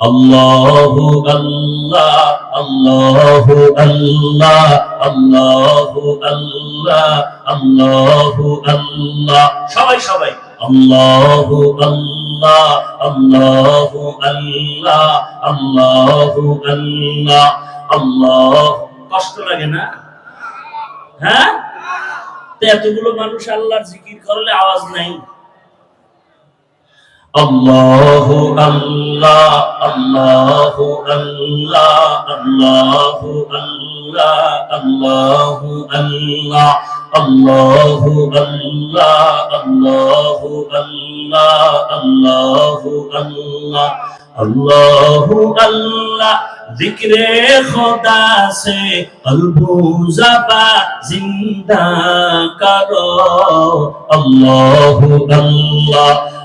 আল্লাহু আল্লাহ আল্লাহু আল্লাহ আল্লাহু আল্লাহ আল্লাহু আল্লাহ। সবাই সবাই। আল্লাহু আল্লাহ আল্লাহু আল্লাহ আল্লাহু আল্লাহ আল্লাহ। কষ্ট লাগে না? হ্যাঁ? এতগুলো মানুষ আল্লাহর জিকির করলে আওয়াজ নাই। আল্লাহু আল্লাহ আল্লাহ আল্লাহ আল্লাহ আল্লাহ আল্লাহ আল্লাহ আল্লাহ আল্লাহ আল্লাহ আল্লাহ আল্লাহ আল্লাহ আল্লাহ আল্লাহ আল্লাহ জিক্রে খোদা সে কলবু জিন্দা করো। আল্লাহ আল্লাহ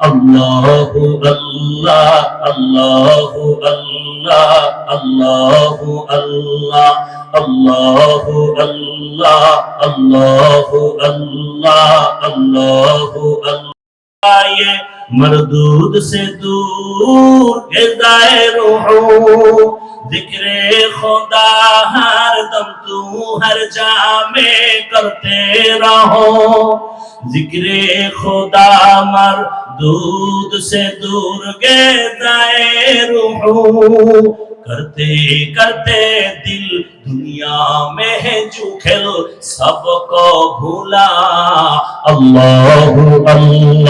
আল্লাহু আল্লাহ আল্লাহু আল্লাহ আল্লাহু আল্লাহ আল্লাহু আল্লাহ আল্লাহু আল্লাহ আল্লাহু আল্লাহ ये मरदूद से दूर है दायरो जिक्रे खुदा हर दम तू हर जा में करते रहो। जिक्रे खुदा मर, दूध से दूर गे दाए रूह। करते करते दिल दुनिया में है सबको भूला। अल्लाह अल्लाह